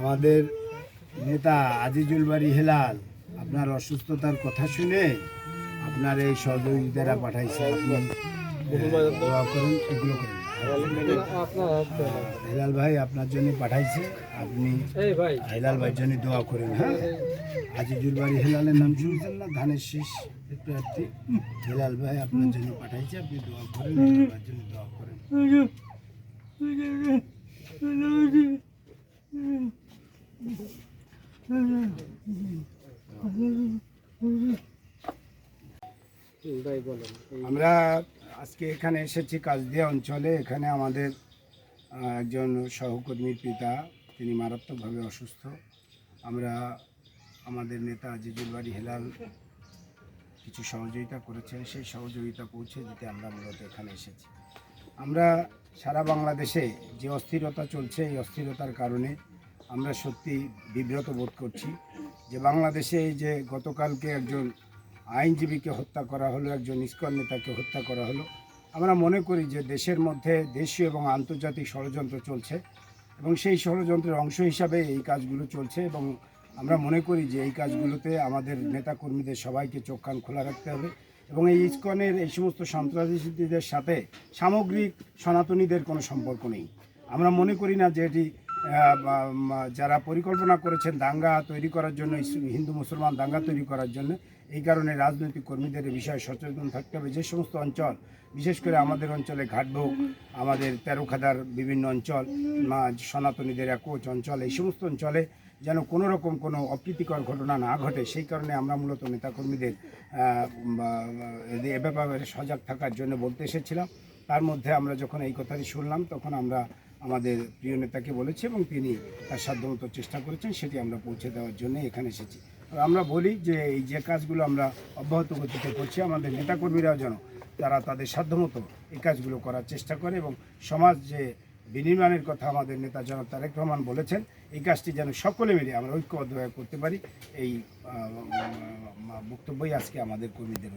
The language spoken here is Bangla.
আমাদের নেতা আজিজুল বাড়ি হেলাল আপনার অসুস্থতার কথা শুনে আপনার এই সহযোগিতারা পাঠাইছে। আপনি দোয়া করুন এগুলো করুন। হেলাল ভাই আপনার জন্য পাঠাইছে। আপনি হেলাল ভাইয়ের জন্য দোয়া করেন হ্যাঁ? আজিজুল বাড়ি হেলালের নাম শুনছেন না ধানের শীষ। প্রার্থী হেলাল ভাই আপনার জন্য পাঠাইছে আপনি দোয়া করেন জন্য দোয়া করেন। আমরা আজকে এখানে এসেছি কাজদিয়া অঞ্চলে। এখানে আমাদের একজন সহকর্মীর পিতা, তিনি মারাত্মকভাবে অসুস্থ। আমরা আমাদের নেতা আজিজুল বাড়ি হেলাল কিছু সহযোগিতা করেছেন। সেই সহযোগিতা পৌঁছে দিতে আমরা মূলত এখানে এসেছি। আমরা সারা বাংলাদেশে যে অস্থিরতা চলছে, এই অস্থিরতার কারণে আমরা সত্যি বিব্রত বোধ করছি যে বাংলাদেশে যে গতকালকে একজন আইনজীবীকে হত্যা করা হলো, একজন ইস্কন নেতাকে হত্যা করা হলো, আমরা মনে করি যে দেশের মধ্যে দেশীয় এবং আন্তর্জাতিক ষড়যন্ত্র চলছে এবং সেই ষড়যন্ত্রের অংশ হিসাবে এই কাজগুলো চলছে এবং আমরা মনে করি যে এই কাজগুলোতে আমাদের নেতাকর্মীদের সবাইকে চোখ কান খোলা রাখতে হবে এবং এই ইস্কনের এই সমস্ত সন্ত্রাসীদের সাথে সামগ্রিক সনাতনীদের কোনো সম্পর্ক নেই। আমরা মনে করি না যে এটি যারা পরিকল্পনা করেছেন দাঙ্গা তৈরি করার জন্য হিন্দু মুসলমান দাঙ্গা তৈরি করার জন্য, এই কারণে রাজনৈতিক কর্মীদের এই বিষয়ে সচেতন থাকতে হবে। যে সমস্ত অঞ্চল, বিশেষ করে আমাদের অঞ্চলে ঘাটভোগ, আমাদের তেরোখাদার বিভিন্ন অঞ্চল সনাতনীদের একোচ অঞ্চল, এই সমস্ত অঞ্চলে যেন কোনো রকম কোনো অপ্রীতিকর ঘটনা না ঘটে, সেই কারণে আমরা মূলত নেতাকর্মীদের এ- এ ব্যাপারে সজাগ থাকার জন্য বলতে এসেছিলাম। তার মধ্যে আমরা যখন এই কথাটি শুনলাম, তখন আমরা আমাদের প্রিয় নেতাকে বলেছে এবং তিনি তার সাধ্যমতো চেষ্টা করেছেন, সেটি আমরা পৌঁছে দেওয়ার জন্য এখানে এসেছি। আমরা বলি যে এই যে কাজগুলো আমরা অব্যাহত গতিতে করছি, আমাদের নেতাকর্মীরাও যেন তারা তাদের সাধ্যমতো এই কাজগুলো করার চেষ্টা করে এবং সমাজ যে বিনির্মাণের কথা আমাদের নেতা জনাব তারেক রহমান বলেছেন, এই কাজটি যেন সকলে মিলে আমরা ঐক্যবদ্ধভাবে করতে পারি, এই বক্তব্যই আজকে আমাদের কর্মীদের